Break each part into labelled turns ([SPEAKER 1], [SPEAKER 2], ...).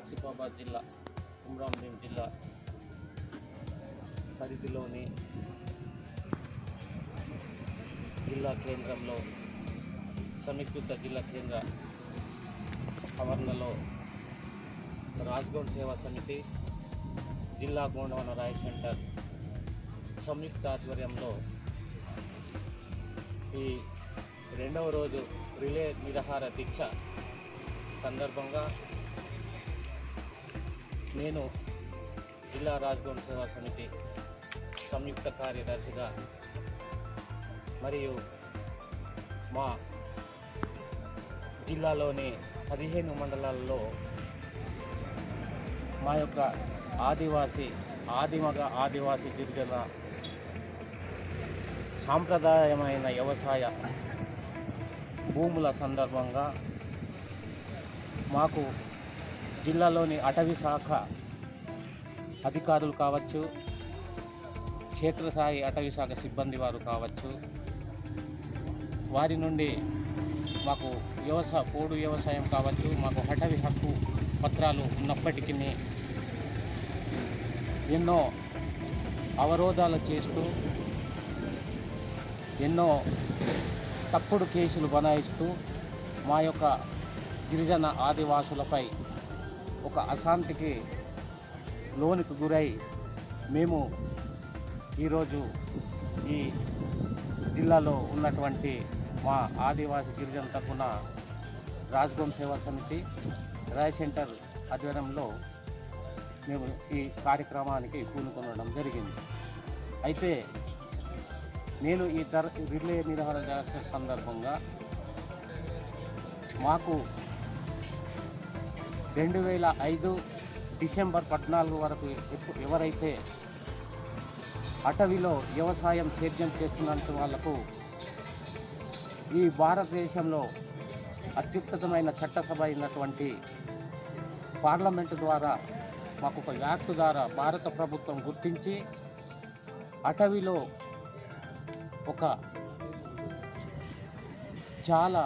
[SPEAKER 1] ఆసిఫాబాద్ జిల్లా కుమ్రాంభీం జిల్లా పరిధిలోని జిల్లా కేంద్రంలో సమీకృత జిల్లా కేంద్ర ఆవరణలో రాజ్గౌడ్ సేవా సమితి జిల్లా గోండవన రాయ్ సెంటర్ సంయుక్త ఆధ్వర్యంలో ఈ రెండవ రోజు రిలే నిరహార దీక్ష సందర్భంగా నేను జిల్లా రాజ్గౌడ్ సేవా సమితి సంయుక్త కార్యదర్శిగా మరియు మా జిల్లాలోని పదిహేను మండలాల్లో మా యొక్క ఆదివాసీ ఆదిమగ ఆదివాసీ గిరిజన సాంప్రదాయమైన వ్యవసాయ భూముల సందర్భంగా మాకు జిల్లాలోని అటవీ శాఖ అధికారులు కావచ్చు క్షేత్రస్థాయి అటవీ శాఖ సిబ్బంది వారు కావచ్చు. వారి నుండి మాకు వ్యవసాయ పోడు వ్యవసాయం కావచ్చు మాకు అటవీ హక్కు పత్రాలు ఉన్నప్పటికీ ఎన్నో అవరోధాలు చేస్తూ ఎన్నో తప్పుడు కేసులు బనాయిస్తూ మా యొక్క గిరిజన ఆదివాసులపై ఒక అశాంతికి లోనికి గురై మేము ఈరోజు ఈ జిల్లాలో ఉన్నటువంటి మా ఆదివాసీ గిరిజన తరఫున రాజ్గోమ్ సేవా సమితి రాయ్ సెంటర్ ఆధ్వర్యంలో మేము ఈ కార్యక్రమానికి పూనుకొనడం జరిగింది. అయితే నేను ఈ ధర రిలే నిర్వహణ సందర్భంగా మాకు రెండు వేల ఐదు డిసెంబర్ పద్నాలుగు వరకు ఎవరైతే అటవీలో వ్యవసాయం సేద్యం చేస్తున్నంత వాళ్ళకు ఈ భారతదేశంలో అత్యుత్తమైన చట్టసభ అయినటువంటి పార్లమెంటు ద్వారా మాకు ఒక యాక్ట్ ద్వారా భారత ప్రభుత్వం గుర్తించి అటవీలో ఒక చాలా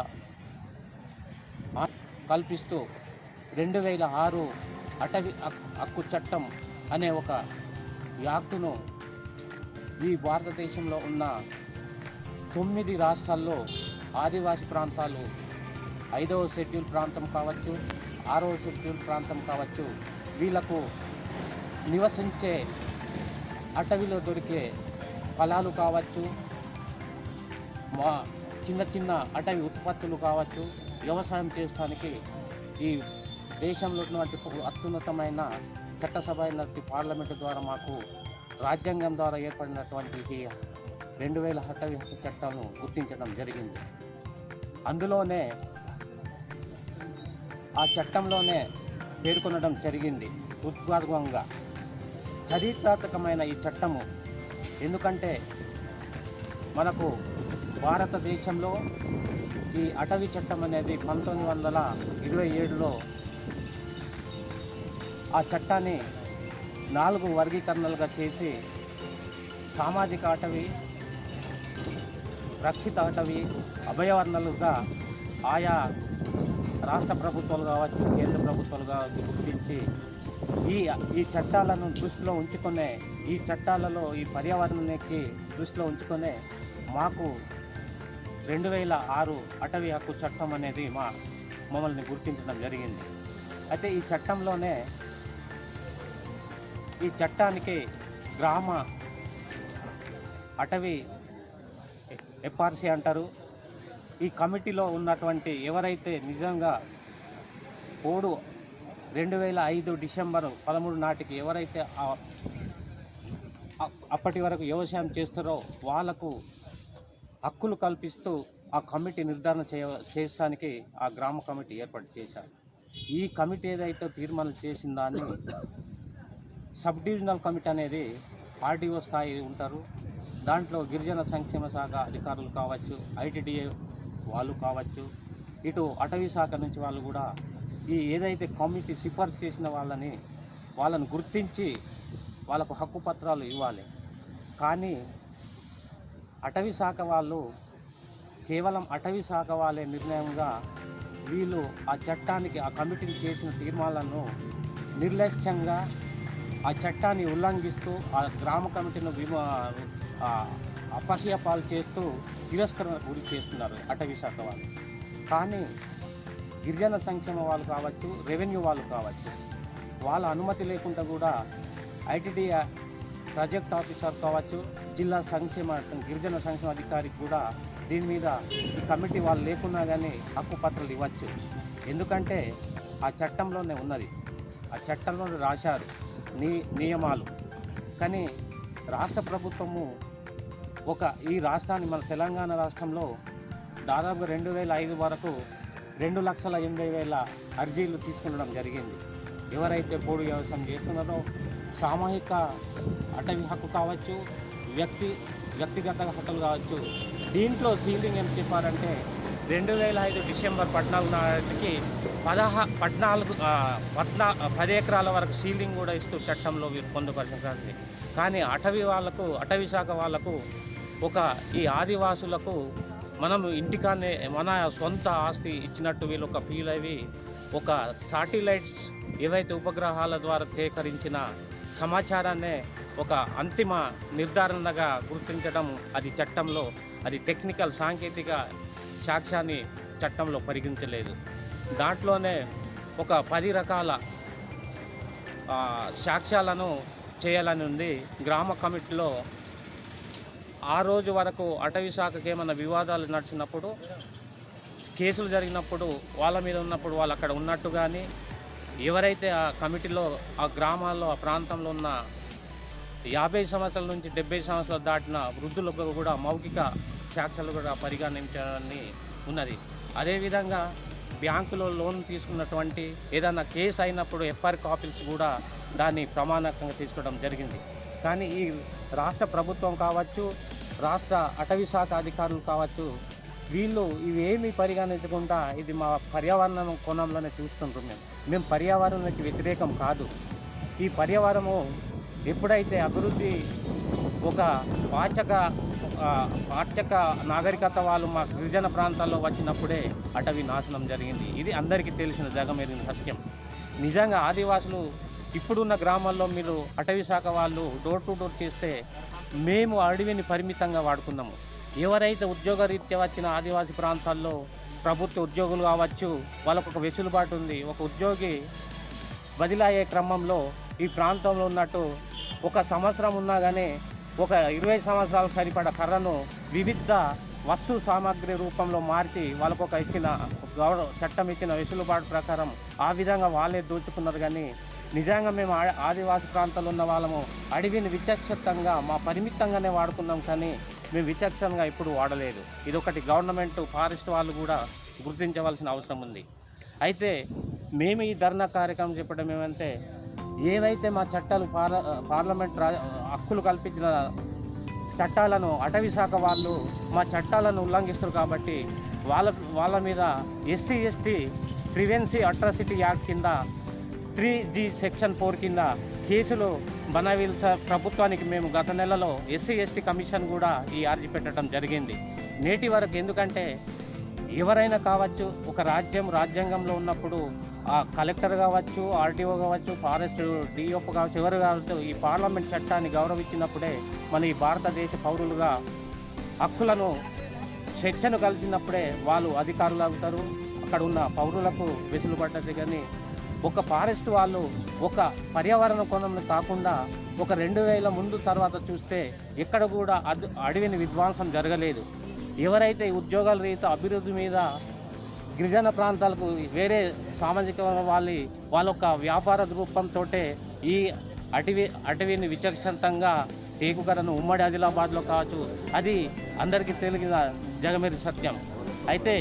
[SPEAKER 1] కల్పిస్తూ రెండు వేల ఆరు అటవీ హక్కు చట్టం అనే ఒక యాక్టును ఈ భారతదేశంలో ఉన్న తొమ్మిది రాష్ట్రాల్లో ఆదివాసీ ప్రాంతాలు ఐదవ షెడ్యూల్ ప్రాంతం కావచ్చు ఆరవ షెడ్యూల్ ప్రాంతం కావచ్చు వీళ్ళకు నివసించే అటవీలో దొరికే ఫలాలు కావచ్చు మా చిన్న చిన్న అటవీ ఉత్పత్తులు కావచ్చు వ్యవసాయం చేయడానికి ఈ దేశంలో ఉన్నటువంటి అత్యున్నతమైన చట్టసభ అయినటువంటి పార్లమెంటు ద్వారా మాకు రాజ్యాంగం ద్వారా ఏర్పడినటువంటి రెండు వేల అటవీ హక్కు చట్టాలను గుర్తించడం జరిగింది. అందులోనే ఆ చట్టంలోనే పేర్కొనడం జరిగింది. ఉద్భాగంగా చరిత్రాత్మకమైన ఈ చట్టము. ఎందుకంటే మనకు భారతదేశంలో ఈ అటవీ చట్టం అనేది పంతొమ్మిది వందల ఇరవై ఏడులో ఆ చట్టాన్ని నాలుగు వర్గీకరణలుగా చేసి సామాజిక అటవీ రక్షిత అటవీ అభయవర్ణలుగా ఆయా రాష్ట్ర ప్రభుత్వాలు కావచ్చు కేంద్ర ప్రభుత్వాలు కావచ్చు గుర్తించి ఈ ఈ చట్టాలను దృష్టిలో ఉంచుకునే ఈ చట్టాలలో ఈ పర్యావరణానికి దృష్టిలో ఉంచుకునే మాకు రెండు వేల ఆరు అటవీ హక్కు చట్టం అనేది మా మమ్మల్ని గుర్తించడం జరిగింది. అయితే ఈ చట్టంలోనే ఈ చట్టానికి గ్రామ అటవీ ఎఫ్ఆర్సీ అంటారు. ఈ కమిటీలో ఉన్నటువంటి ఎవరైతే నిజంగా పోడు రెండు వేల ఐదు డిసెంబరు పదమూడు నాటికి ఎవరైతే అప్పటి వరకు వ్యవసాయం చేస్తారో వాళ్ళకు హక్కులు కల్పిస్తూ ఆ కమిటీ నిర్ధారణ చేయ చేయడానికి ఆ గ్రామ కమిటీ ఏర్పాటు చేశారు. ఈ కమిటీ ఏదైతే తీర్మానం చేసిన దాన్ని సబ్ డివిజనల్ కమిటీ అనేది ఆర్డీఓ స్థాయి ఉంటారు. దాంట్లో గిరిజన సంక్షేమ శాఖ అధికారులు కావచ్చు ఐటీడీఏ వాళ్ళు కావచ్చు ఇటు అటవీ శాఖ నుంచి వాళ్ళు కూడా ఈ ఏదైతే కమిటీ సిఫార్సు చేసిన వాళ్ళని వాళ్ళని గుర్తించి వాళ్ళకు హక్కు పత్రాలు ఇవ్వాలి. కానీ అటవీ శాఖ వాళ్ళు కేవలం అటవీ శాఖ వాళ్ళే నిర్ణయంగా వీళ్ళు ఆ చట్టానికి ఆ కమిటీకి చేసిన తీర్మానాలను నిర్లక్ష్యంగా ఆ చట్టాన్ని ఉల్లంఘిస్తూ ఆ గ్రామ కమిటీని విమ ఆ అపశయపాలు చేస్తూ తిరస్కరణ గురి చేస్తున్నారు అటవీ శాఖ వాళ్ళు. కానీ గిరిజన సంక్షేమ వాళ్ళు కావచ్చు రెవెన్యూ వాళ్ళు కావచ్చు వాళ్ళ అనుమతి లేకుండా కూడా ఐటీడీ ప్రాజెక్ట్ ఆఫీసర్ కావచ్చు జిల్లా సంక్షేమ గిరిజన సంక్షేమ అధికారికి కూడా దీని మీద ఈ కమిటీ వాళ్ళు లేకున్నా కానీ హక్కు పత్రాలు ఇవ్వచ్చు. ఎందుకంటే ఆ చట్టంలోనే ఉన్నది. ఆ చట్టంలో రాశారు. నియమాలు. కానీ రాష్ట్ర ప్రభుత్వము ఒక ఈ రాష్ట్రాన్ని మన తెలంగాణ రాష్ట్రంలో దాదాపు రెండు వేల ఐదు వరకు రెండు లక్షల ఎనభై వేల అర్జీలు తీసుకునడం జరిగింది. ఎవరైతే పోడు వ్యవసాయం చేస్తున్నారో సామూహిక అటవీ హక్కు కావచ్చు వ్యక్తి వ్యక్తిగత హక్కులు కావచ్చు దీంట్లో సీలింగ్ ఏం చెప్పారంటే రెండు వేల ఐదు డిసెంబర్ పద్నాలుగు నాటికి పదహా పద్నాలుగు పద్నా పది ఎకరాల వరకు సీలింగ్ కూడా ఇస్తూ చట్టంలో వీరు పొందుపరిచింది కానీ అటవీ వాళ్ళకు అటవీ శాఖ వాళ్ళకు ఒక ఈ ఆదివాసులకు మనం ఇంటికానే మన సొంత ఆస్తి ఇచ్చినట్టు వీళ్ళు ఒక ఫీల్ అవి ఒక సాటిలైట్స్ ఏవైతే ఉపగ్రహాల ద్వారా సేకరించిన సమాచారాన్నే ఒక అంతిమ నిర్ధారణగా గుర్తించడం అది చట్టంలో అది టెక్నికల్ సాంకేతిక సాక్ష్యాన్ని చట్టంలో పరిగణించలేదు. దాంట్లోనే ఒక పది రకాల సాక్ష్యాలను చేయాలని ఉంది. గ్రామ కమిటీలో ఆ రోజు వరకు అటవీ శాఖకి ఏమైనా వివాదాలు నడిచినప్పుడు కేసులు జరిగినప్పుడు వాళ్ళ మీద ఉన్నప్పుడు వాళ్ళు అక్కడ ఉన్నట్టు కానీ ఎవరైతే ఆ కమిటీలో ఆ గ్రామాల్లో ఆ ప్రాంతంలో ఉన్న యాభై సంవత్సరాల నుంచి డెబ్బై సంవత్సరాలు దాటిన వృద్ధులకు కూడా మౌఖిక సాక్ష్యాలు కూడా పరిగణించాలని ఉన్నది. అదేవిధంగా బ్యాంకులో లోన్ తీసుకున్నటువంటి ఏదైనా కేసు అయినప్పుడు ఎఫ్ఆర్ కాపీస్ కూడా దాన్ని ప్రమాణకంగా తీసుకోవడం జరిగింది. కానీ ఈ రాష్ట్ర ప్రభుత్వం కావచ్చు రాష్ట్ర అటవీ శాఖ అధికారులు కావచ్చు వీళ్ళు ఇవేమీ పరిగణించకుండా ఇది మా పర్యావరణం కోణంలోనే చూస్తుంటాం మేము. మేము పర్యావరణానికి వ్యతిరేకం కాదు. ఈ పర్యావరణము ఎప్పుడైతే అభివృద్ధి ఒక పాచక పాఠ్యక నాగరికత వాళ్ళు మా గిరిజన ప్రాంతాల్లో వచ్చినప్పుడే అటవీ నాశనం జరిగింది. ఇది అందరికీ తెలిసిన జగమెరిగిన సత్యం. నిజంగా ఆదివాసులు ఇప్పుడున్న గ్రామాల్లో మీరు అటవీ శాఖ వాళ్ళు డోర్ టు డోర్ చేస్తే మేము అడవిని పరిమితంగా వాడుకున్నాము. ఎవరైతే ఉద్యోగరీత్యా వచ్చిన ఆదివాసీ ప్రాంతాల్లో ప్రభుత్వ ఉద్యోగులు కావచ్చు వాళ్ళకు ఒక వెసులుబాటు ఉంది. ఒక ఉద్యోగి బదిలయ్యే క్రమంలో ఈ ప్రాంతంలో ఉన్నట్టు ఒక సంవత్సరం ఉన్నా కానీ ఒక ఇరవై సంవత్సరాలు సరిపడ కర్రను వివిధ వస్తు సామాగ్రి రూపంలో మార్చి వాళ్ళకు ఒక ఇచ్చిన గౌరవ చట్టం ఇచ్చిన వెసులుబాటు ప్రకారం ఆ విధంగా వాళ్ళే దోచుకున్నారు. కానీ నిజంగా మేము ఆ- ఆదివాసి ప్రాంతాల్లో ఉన్న వాళ్ళము అడవిని విచక్షితంగా మా పరిమితంగానే వాడుకున్నాం. కానీ మేము విచక్షణగా ఇప్పుడు వాడలేదు. ఇది ఒకటి గవర్నమెంట్ ఫారెస్ట్ వాళ్ళు కూడా గుర్తించవలసిన అవసరం ఉంది. అయితే మేము ఈ ధర్నా కార్యక్రమం చెప్పడం ఏమంటే ఏవైతే మా చట్టాలు పార్ల పార్లమెంట్ హక్కులు కల్పించిన చట్టాలను అటవీ శాఖ వాళ్ళు మా చట్టాలను ఉల్లంఘిస్తారు కాబట్టి వాళ్ళ వాళ్ళ మీద SC ST prevention atrocity act కింద త్రీ జీ సెక్షన్ ఫోర్ కింద కేసులు బనావీల్ ప్రభుత్వానికి మేము గత నెలలో ఎస్సీ ఎస్టీ కమిషన్ కూడా ఈ అర్జీ పెట్టడం జరిగింది. నేటి వరకు ఎందుకంటే ఎవరైనా కావచ్చు ఒక రాజ్యం రాజ్యాంగంలో ఉన్నప్పుడు ఆ కలెక్టర్ కావచ్చు ఆర్టీఓ కావచ్చు ఫారెస్ట్ డిఓప్ కావచ్చు ఎవరు కావచ్చు ఈ పార్లమెంట్ చట్టాన్ని గౌరవించినప్పుడే మన ఈ భారతదేశ పౌరులుగా హక్కులను స్వేచ్ఛను కలిసినప్పుడే వాళ్ళు అధికారులు అవుతారు. అక్కడ ఉన్న పౌరులకు వెసులుబడ్డది కానీ ఒక ఫారెస్ట్ వాళ్ళు ఒక పర్యావరణ కోణంలో కాకుండా ఒక రెండు వేల ముందు తర్వాత చూస్తే ఎక్కడ కూడా అడ్ అడవిని విధ్వంసం జరగలేదు. ఎవరైతే ఉద్యోగాల రీత అభివృద్ధి మీద గిరిజన ప్రాంతాలకు వేరే సామాజిక వాళ్ళ వాళ్ళ వ్యాపార రూపంతో ఈ అటవీ అటవీని విచక్షంతంగా టేకుకరను ఉమ్మడి ఆదిలాబాద్లో కావచ్చు అది అందరికీ తెలిసిన జగమేరి సత్యం. అయితే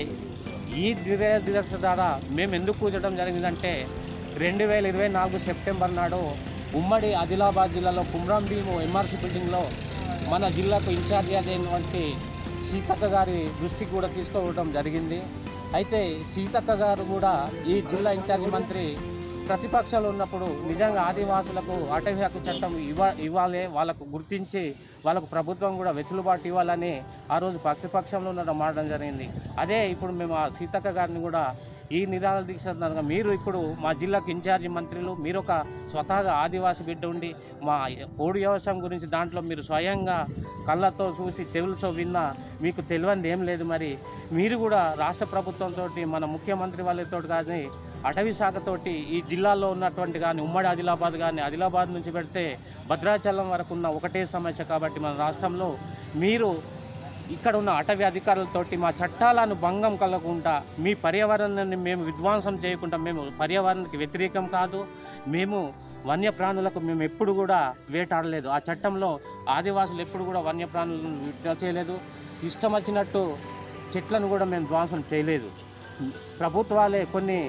[SPEAKER 1] ఈ దివ్య ద్వారా మేము ఎందుకు కూర్చడం జరిగిందంటే రెండు వేల ఇరవై నాలుగు సెప్టెంబర్ నాడు ఉమ్మడి ఆదిలాబాద్ జిల్లాలో కుమ్రాం భీము ఎంఆర్సీ బిల్డింగ్లో మన జిల్లాకు ఇన్ఛార్జి అయినటువంటి సీతక్క గారి దృష్టికి కూడా తీసుకోవడం జరిగింది. అయితే సీతక్క గారు కూడా ఈ జిల్లా ఇన్ఛార్జి మంత్రి ప్రతిపక్షాలు ఉన్నప్పుడు నిజంగా ఆదివాసులకు అటవీ హక్కు చట్టం ఇవ్వ ఇవ్వాలి వాళ్ళకు గుర్తించి వాళ్ళకు ప్రభుత్వం కూడా వెసులుబాటు ఇవ్వాలని ఆ రోజు ప్రతిపక్షంలో ఉండడం మారడం జరిగింది. అదే ఇప్పుడు మేము ఆ సీతక్క గారిని కూడా ఈ నిరాహార దీక్ష సందర్భంగా మీరు ఇప్పుడు మా జిల్లాకు ఇన్ఛార్జి మంత్రులు మీరు ఒక స్వతహాగా ఆదివాసి బిడ్డ ఉండి మా కోడి వ్యవసాయం గురించి దాంట్లో మీరు స్వయంగా కళ్ళతో చూసి చెవులతో విన్నా మీకు తెలియంది ఏం లేదు మరి. మీరు కూడా రాష్ట్ర ప్రభుత్వంతో మన ముఖ్యమంత్రి వాళ్ళతో కానీ అటవీ శాఖతోటి ఈ జిల్లాలో ఉన్నటువంటి కానీ ఉమ్మడి ఆదిలాబాద్ కానీ ఆదిలాబాద్ నుంచి పెడితే భద్రాచలం వరకు ఉన్న ఒకటే సమస్య కాబట్టి మన రాష్ట్రంలో మీరు ఇక్కడ ఉన్న అటవీ అధికారులతోటి మా చట్టాలను భంగం కలగకుండా మీ పర్యావరణాన్ని మేము విధ్వంసం చేయకుండా మేము పర్యావరణానికి వ్యతిరేకం కాదు మేము వన్యప్రాణులకు మేము ఎప్పుడు కూడా వేటాడలేదు. ఆ చట్టంలో ఆదివాసులు ఎప్పుడు కూడా వన్యప్రాణులను విడుదల చేయలేదు. ఇష్టం వచ్చినట్టు చెట్లను కూడా మేము ధ్వంసం చేయలేదు. ప్రభుత్వాలే కొన్ని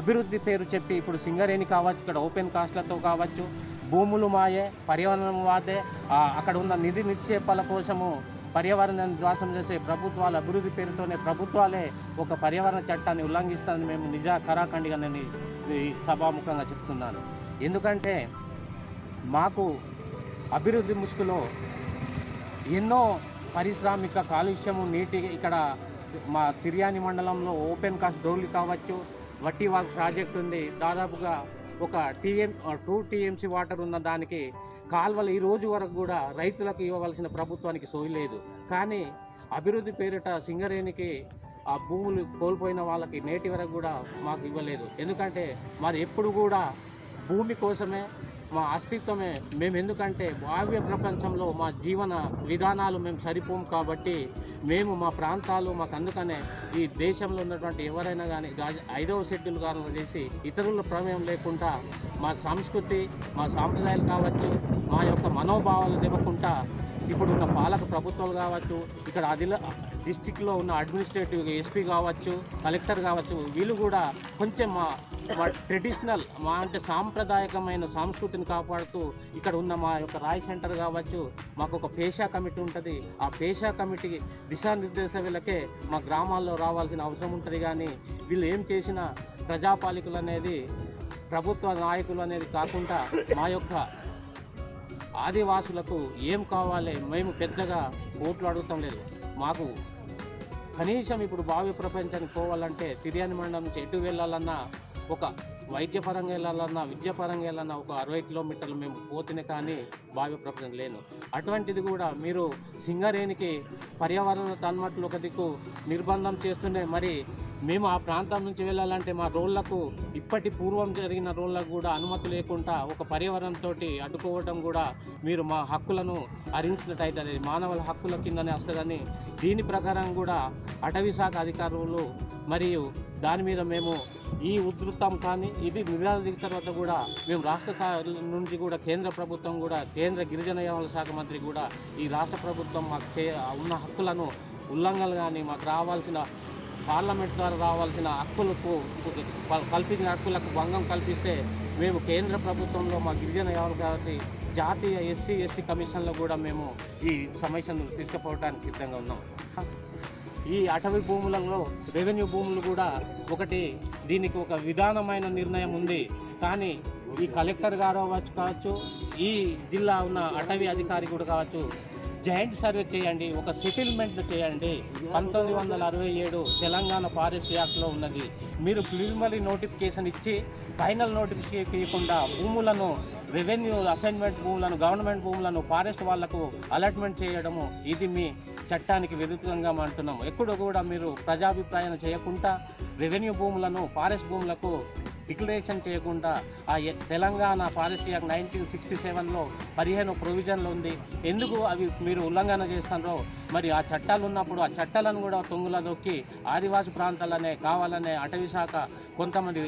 [SPEAKER 1] అభివృద్ధి పేరు చెప్పి ఇప్పుడు సింగరేణి కావచ్చు ఇక్కడ ఓపెన్ కాస్ట్లతో కావచ్చు భూములు మాయే పర్యావరణం వాదే అక్కడ ఉన్న నిధి నిక్షేపాల కోసము పర్యావరణాన్ని ధ్వాసం చేసే ప్రభుత్వాల అభివృద్ధి పేరుతోనే ప్రభుత్వాలే ఒక పర్యావరణ చట్టాన్ని ఉల్లంఘిస్తానని మేము నిజ కరాఖండిగా నేను సభాముఖంగా చెప్తున్నాను. ఎందుకంటే మాకు అభివృద్ధి ముసుగులో ఎన్నో పారిశ్రామిక కాలుష్యము నీటి ఇక్కడ మా తిర్యాని మండలంలో ఓపెన్ కాస్ట్ డోర్లు కావచ్చు వట్టి వాక్ ప్రాజెక్ట్ ఉంది. దాదాపుగా ఒక టీఎం టూ టీఎంసీ వాటర్ ఉన్న దానికి కాల్వలు ఈ రోజు వరకు కూడా రైతులకు ఇవ్వవలసిన ప్రభుత్వానికి సోయలేదు కానీ అభివృద్ధి పేరిట సింగరేణికి ఆ భూములు కోల్పోయిన వాళ్ళకి నేటి వరకు కూడా మాకు ఇవ్వలేదు. ఎందుకంటే మరి ఎప్పుడు కూడా భూమి కోసమే మా అస్తిత్వమే. మేము ఎందుకంటే భావ్య ప్రపంచంలో మా జీవన విధానాలు మేము సరిపోము కాబట్టి మేము మా ప్రాంతాలు మాకు అందుకనే ఈ దేశంలో ఉన్నటువంటి ఎవరైనా కానీ ఐదవ షెడ్యూల్ కారణం చేసి ఇతరుల ప్రమేయం లేకుండా మా సంస్కృతి మా సాంప్రదాయాలు కావచ్చు మా యొక్క మనోభావాలు తెవ్వకుండా ఇప్పుడు ఉన్న పాలక ప్రభుత్వాలు కావచ్చు ఇక్కడ అదిల డిస్టిక్లో ఉన్న అడ్మినిస్ట్రేటివ్ ఎస్పీ కావచ్చు కలెక్టర్ కావచ్చు వీళ్ళు కూడా కొంచెం మా మా ట్రెడిషనల్ మా అంటే సాంప్రదాయకమైన సంస్కృతిని కాపాడుతూ ఇక్కడ ఉన్న మా యొక్క రాయ్ సెంటర్ కావచ్చు మాకు ఒక పేషా కమిటీ ఉంటుంది. ఆ పేషా కమిటీ దిశానిర్దేశం వీళ్ళకే మా గ్రామాల్లో రావాల్సిన అవసరం ఉంటుంది. కానీ వీళ్ళు ఏం చేసినా ప్రజాపాలికలు అనేది ప్రభుత్వ నాయకులు అనేది కాకుండా మా యొక్క ఆదివాసులకు ఏం కావాలి? మేము పెద్దగా ఓట్లు అడుగుతాం లేదు. మాకు కనీసం ఇప్పుడు భావి ప్రపంచానికి పోవాలంటే తిర్యాని మండలం నుంచి ఎటు వెళ్ళాలన్నా ఒక వైద్యపరంగా వెళ్ళాలన్నా విద్యాపరంగా వెళ్ళాలన్నా ఒక అరవై కిలోమీటర్లు మేము పోతేనే కానీ భావి ప్రపంచం లేను. అటువంటిది కూడా మీరు సింగరేణికి పర్యావరణ తన్మట్లు ఒక దిక్కు నిర్బంధం చేస్తుండే మరి మేము ఆ ప్రాంతం నుంచి వెళ్ళాలంటే మా రోళ్ళకు ఇప్పటి పూర్వం జరిగిన రోళ్ళకు కూడా అనుమతి లేకుండా ఒక పర్యావరణంతో అడ్డుకోవడం కూడా మీరు మా హక్కులను హరించినట్టయితే మానవుల హక్కుల కిందనే వస్తుందని దీని ప్రకారం కూడా అటవీ శాఖ అధికారులు మరియు దాని మీద మేము ఈ ఉధృతం కానీ ఇది నిరాధిక తర్వాత కూడా మేము రాష్ట్ర నుంచి కూడా కేంద్ర ప్రభుత్వం కూడా కేంద్ర గిరిజన వ్యవహారాల శాఖ మంత్రి కూడా ఈ రాష్ట్ర ప్రభుత్వం మాకు ఉన్న హక్కులను ఉల్లంఘనలు కానీ మాకు రావాల్సిన పార్లమెంట్ ద్వారా రావాల్సిన హక్కులకు కల్పించిన హక్కులకు భంగం కల్పిస్తే మేము కేంద్ర ప్రభుత్వంలో మా గిరిజన వ్యవహారాలు కాబట్టి జాతీయ ఎస్సీ ఎస్టీ కమిషన్లో కూడా మేము ఈ సమస్యను తీసుకుపోవడానికి సిద్ధంగా ఉన్నాం. ఈ అటవీ భూములలో రెవెన్యూ భూములు కూడా ఒకటి దీనికి ఒక విధానమైన నిర్ణయం ఉంది. కానీ ఈ కలెక్టర్ గారు అవ్వచ్చు కావచ్చు ఈ జిల్లా ఉన్న అటవీ అధికారి కూడా కావచ్చు జాయింట్ సర్వే చేయండి ఒక సెటిల్మెంట్ చేయండి. పంతొమ్మిది వందల అరవై ఏడు తెలంగాణ ఫారెస్ట్ యాక్ట్లో ఉన్నది. మీరు ప్రిలిమినరీ నోటిఫికేషన్ ఇచ్చి ఫైనల్ నోటిఫికేషన్ ఇవ్వకుండా భూములను రెవెన్యూ అసైన్మెంట్ భూములను గవర్నమెంట్ భూములను ఫారెస్ట్ వాళ్ళకు అలాట్మెంట్ చేయడము ఇది మీ చట్టానికి విరుద్ధంగా అంటున్నాము ఎప్పుడు కూడా మీరు ప్రజాభిప్రాయం చేయకుండా రెవెన్యూ భూములను ఫారెస్ట్ భూములకు డిక్లరేషన్ చేయకుండా ఆ ఎ- Telangana forest act nineteen sixty సెవెన్లో పదిహేను ప్రొవిజన్లు ఉంది. ఎందుకు అవి మీరు ఉల్లంఘన చేస్తున్నారో మరి ఆ చట్టాలు ఉన్నప్పుడు ఆ చట్టాలను కూడా తొంగుల దొక్కి ఆదివాసి ప్రాంతాలనే కావాలనే అటవీ శాఖ కొంతమంది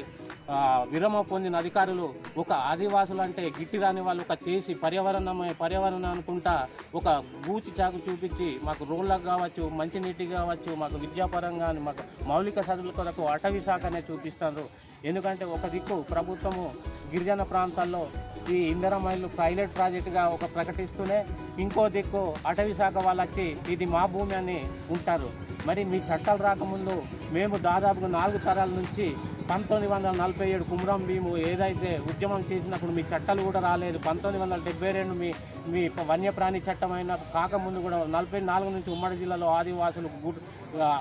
[SPEAKER 1] విరమ పొందిన అధికారులు ఒక ఆదివాసులు అంటే గిట్టి రాని వాళ్ళు ఒక చేసి పర్యావరణమే పర్యావరణం అనుకుంటా ఒక బూచి చాకు చూపించి మాకు రోడ్లకు కావచ్చు మంచినీటి కావచ్చు మాకు విద్యాపరంగా మాకు మౌలిక సదుల కొరకు అటవీ శాఖనే చూపిస్తారు ఎందుకంటే ఒక దిక్కు ప్రభుత్వము గిరిజన ప్రాంతాల్లో ఈ ఇంధనమైలు పైలట్ ప్రాజెక్టుగా ఒక ప్రకటిస్తూనే ఇంకో దిక్కు అటవీ శాఖ వాళ్ళు వచ్చి ఇది మా భూమి అని ఉంటారు. మరి మీ చట్టాలు రాకముందు మేము దాదాపుగా నాలుగు తరాల నుంచి పంతొమ్మిది వందల నలభై ఏడు కుమ్రం భీము ఏదైతే ఉద్యమం చేసినప్పుడు మీ చట్టాలు కూడా రాలేదు. పంతొమ్మిది వందల డెబ్బై రెండు మీ మీ వన్యప్రాణి చట్టం కాకముందు కూడా నలభై నాలుగు నుంచి ఉమ్మడి జిల్లాలో ఆదివాసులు గుడ్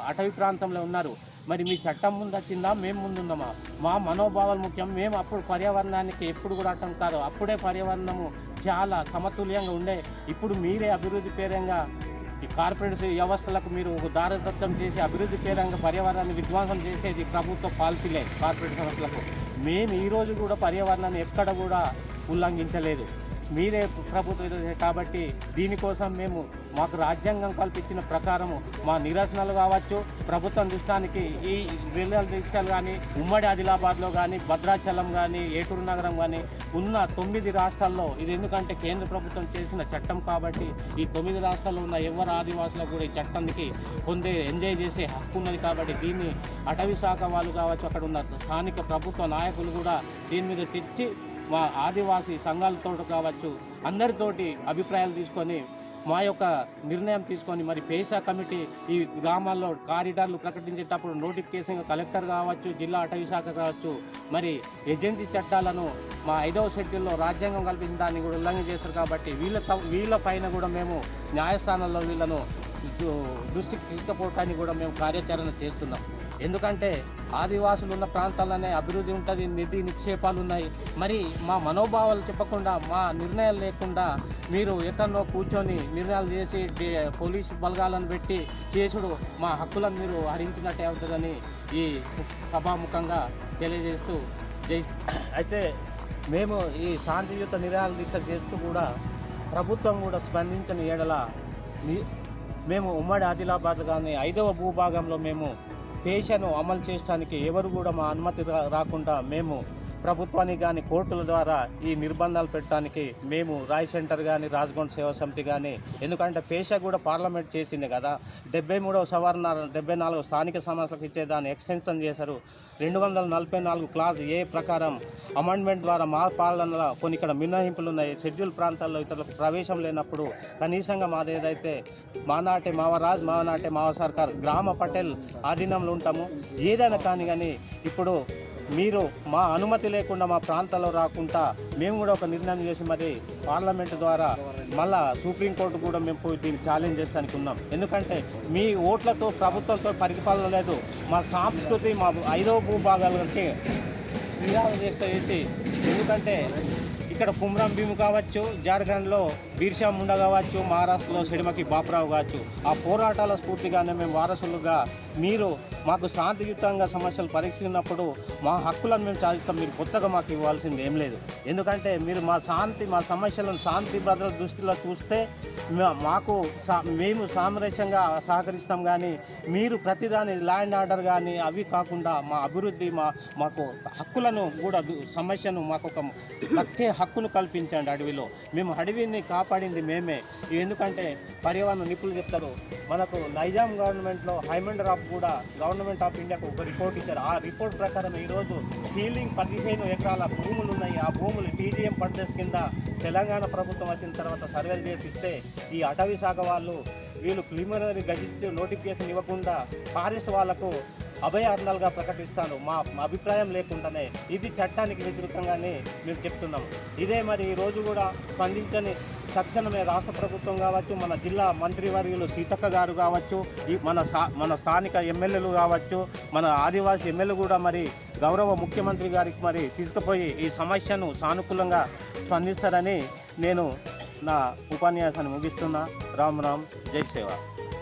[SPEAKER 1] అటవీ ప్రాంతంలో ఉన్నారు. మరి మీ చట్టం ముందు వచ్చిందా? మేము ముందున్నామా మా మనోభావాలు ముఖ్యం. మేము అప్పుడు పర్యావరణానికి ఎప్పుడు కూడా అట్టం కాదు. అప్పుడే పర్యావరణము చాలా సమతుల్యంగా ఉండే. ఇప్పుడు మీరే అభివృద్ధి పేరంగా ఈ కార్పొరేట్ వ్యవస్థలకు మీరు ఒక దారదత్తం చేసి అభివృద్ధి పేరంగా పర్యావరణాన్ని విధ్వంసం చేసేది ప్రభుత్వ పాలసీలే కార్పొరేట్ సంస్థలకు మేము ఈరోజు కూడా పర్యావరణాన్ని ఎక్కడ కూడా ఉల్లంఘించలేదు. మీరే ప్రభుత్వం కాబట్టి దీనికోసం మేము మాకు రాజ్యాంగం కల్పించిన ప్రకారము మా నిరసనలు కావచ్చు ప్రభుత్వం దృష్టానికి ఈ రిలయల్ డిజిటల్ కానీ ఉమ్మడి ఆదిలాబాద్లో కానీ భద్రాచలం కానీ ఏటూరు నగరం కానీ ఉన్న తొమ్మిది రాష్ట్రాల్లో ఇది ఎందుకంటే కేంద్ర ప్రభుత్వం చేసిన చట్టం కాబట్టి ఈ తొమ్మిది రాష్ట్రాల్లో ఉన్న ఎవరు ఆదివాసులకు కూడా ఈ చట్టానికి పొందే ఎంజాయ్ చేసే హక్కు ఉన్నది కాబట్టి దీన్ని అటవీ శాఖ వాళ్ళు కావచ్చు అక్కడ ఉన్న స్థానిక ప్రభుత్వ నాయకులు కూడా దీని మీద తెచ్చి ఆదివాసీ సంఘాలతో కావచ్చు అందరితోటి అభిప్రాయాలు తీసుకొని మా యొక్క నిర్ణయం తీసుకొని మరి పేసా కమిటీ ఈ గ్రామాల్లో కారిడార్లు ప్రకటించేటప్పుడు నోటిఫికేషన్ కలెక్టర్ కావచ్చు జిల్లా అటవీ శాఖ కావచ్చు మరి ఏజెన్సీ చట్టాలను మా ఐదవ షెడ్యూల్లో రాజ్యాంగం కల్పించిన దాన్ని కూడా ఉల్లంఘన చేస్తారు కాబట్టి వీళ్ళ త- వీళ్ళ పైన కూడా మేము న్యాయస్థానంలో వీళ్ళను దృష్టికి తీసుకుపోవటానికి కూడా మేము కార్యాచరణ చేస్తున్నాం. ఎందుకంటే ఆదివాసులు ఉన్న ప్రాంతాల్లోనే అభివృద్ధి ఉంటుంది నిధి నిక్షేపాలు ఉన్నాయి మరి మా మనోభావాలు చెప్పకుండా మా నిర్ణయాలు లేకుండా మీరు ఎక్కడో కూర్చొని నిర్ణయాలు చేసి పోలీసు బలగాలను పెట్టి చేసుడు మా హక్కులను మీరు హరించినట్టే అవుతుందని ఈ సభాముఖంగా తెలియజేస్తూ జై
[SPEAKER 2] అయితే మేము ఈ శాంతియుత నిరాహార దీక్ష చేస్తూ కూడా ప్రభుత్వం కూడా స్పందించని ఏడల మీ- మేము ఉమ్మడి ఆదిలాబాద్ కానీ ఐదవ భూభాగంలో మేము పేషను అమలు చేయడానికి ఎవరు కూడా మా అనుమతి రాకుండా మేము ప్రభుత్వానికి కానీ కోర్టుల ద్వారా ఈ నిర్బంధాలు పెట్టడానికి మేము రాయ్ సెంటర్ కానీ రాజగొండ సేవా సమితి కానీ ఎందుకంటే పేష కూడా పార్లమెంట్ చేసింది కదా. డెబ్బై మూడవ సవరణ డెబ్బై నాలుగు స్థానిక సమస్యలకు ఇచ్చే దాన్ని ఎక్స్టెన్షన్ చేశారు. రెండు వందల నలభై నాలుగు క్లాస్ ఏ ప్రకారం అమెండ్మెంట్ ద్వారా మా పాలనలో కొన్ని ఇక్కడ మినహాయింపులు ఉన్నాయి. షెడ్యూల్ ప్రాంతాల్లో ఇతరులకు ప్రవేశం లేనప్పుడు కనీసంగా మాది ఏదైతే మానాటి మావరాజ్ మానాటి మావ సర్కార్ గ్రామ పటేల్ ఆధీనంలో ఉంటాము. ఏదైనా కానీ కానీ ఇప్పుడు మీరు మా అనుమతి లేకుండా మా ప్రాంతాల్లో రాకుండా మేము కూడా ఒక నిర్ణయం చేసి మరి పార్లమెంట్ ద్వారా మళ్ళా సుప్రీంకోర్టు కూడా మేము పోయి దీన్ని ఛాలెంజ్ చేస్తానికి ఉన్నాం. ఎందుకంటే మీ ఓట్లతో ప్రభుత్వంతో పరిపాలన లేదు. మా సంస్కృతి మా ఐదవ భూభాగాలకి నిరాహార చేస్తే చేసి ఎందుకంటే ఇక్కడ కుమ్రం భీము కావచ్చు జార్ఖండ్లో బీర్షా ముండా కావచ్చు మహారాష్ట్రలో సిడిమకి బాపురావు కావచ్చు. ఆ పోరాటాల స్ఫూర్తిగానే మేము వారసులుగా మీరు మాకు శాంతియుతంగా సమస్యలు పరీక్షించినప్పుడు మా హక్కులను మేము సాధిస్తాం మీరు కొత్తగా మాకు ఇవ్వాల్సింది ఏం లేదు. ఎందుకంటే మీరు మా శాంతి మా సమస్యలను శాంతి భద్రత దృష్టిలో చూస్తే మాకు సా- మేము సామరస్యంగా సహకరిస్తాం కానీ మీరు ప్రతిదాని ల్యాండ్ ఆర్డర్ కానీ అవి కాకుండా మా అభివృద్ధి మా మాకు హక్కులను కూడా సమస్యను మాకు ఒక ప్రత్యేక హక్కును కల్పించండి అడవిలో. మేము అడవిని కాపాడింది మేమే. ఎందుకంటే పర్యావరణ నిపుణులు చెప్తారు మనకు నైజాం గవర్నమెంట్లో హైమండర్ ఆఫ్ కూడా గవర్నమెంట్ ఆఫ్ ఇండియాకు ఒక రిపోర్ట్ ఇచ్చారు. ఆ రిపోర్ట్ ప్రకారం ఈరోజు సీలింగ్ పదిహేను ఎకరాల భూములు ఉన్నాయి. ఆ భూములు టీజీఎం పర్చేస్ కింద తెలంగాణ ప్రభుత్వం వచ్చిన తర్వాత సర్వేలు చేసి ఇస్తే ఈ అటవీ శాఖ వాళ్ళు వీళ్ళు ప్రిలిమినరీ గజిట్ నోటిఫికేషన్ ఇవ్వకుండా ఫారెస్ట్ వాళ్ళకు అభయారణాలుగా ప్రకటిస్తాను. మా మా అభిప్రాయం లేకుండానే ఇది చట్టానికి వ్యతిరేకంగానే మేము చెప్తున్నాం ఇదే మరి ఈ రోజు కూడా స్పందించని తక్షణమే రాష్ట్ర ప్రభుత్వం కావచ్చు మన జిల్లా మంత్రివర్యులు సీతక్క గారు కావచ్చు ఈ మన మన స్థానిక ఎమ్మెల్యేలు కావచ్చు మన ఆదివాసీ ఎమ్మెల్యే కూడా మరి గౌరవ ముఖ్యమంత్రి గారికి మరి తీసుకుపోయి ఈ సమస్యను సానుకూలంగా స్పందిస్తారని నేను నా ఉపన్యాసాన్ని ముగిస్తున్నా. రామ్ రామ్. జై సేవ